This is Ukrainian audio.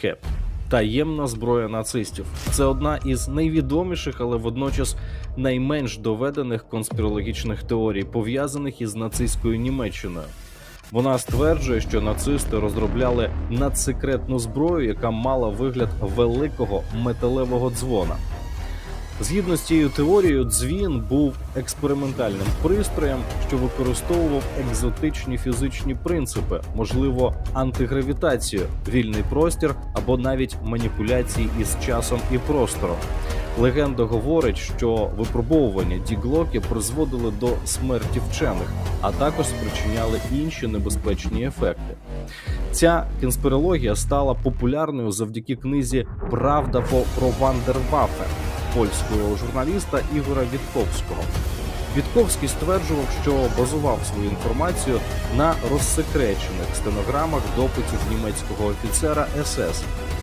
Кеп. Таємна зброя нацистів. Це одна із найвідоміших, але водночас найменш доведених конспірологічних теорій, пов'язаних із нацистською Німеччиною. Вона стверджує, що нацисти розробляли надсекретну зброю, яка мала вигляд великого металевого дзвона. Згідно з цією теорією, дзвін був експериментальним пристроєм, що використовував екзотичні фізичні принципи, можливо, антигравітацію, вільний простір або навіть маніпуляції із часом і простором. Легенда говорить, що випробовування діглоки призводили до смерті вчених, а також спричиняли інші небезпечні ефекти. Ця конспірологія стала популярною завдяки книзі Правда по про Вандерваффе польського журналіста Ігора Вітковського. Вітковський стверджував, що базував свою інформацію на розсекречених стенограмах допитів німецького офіцера СС,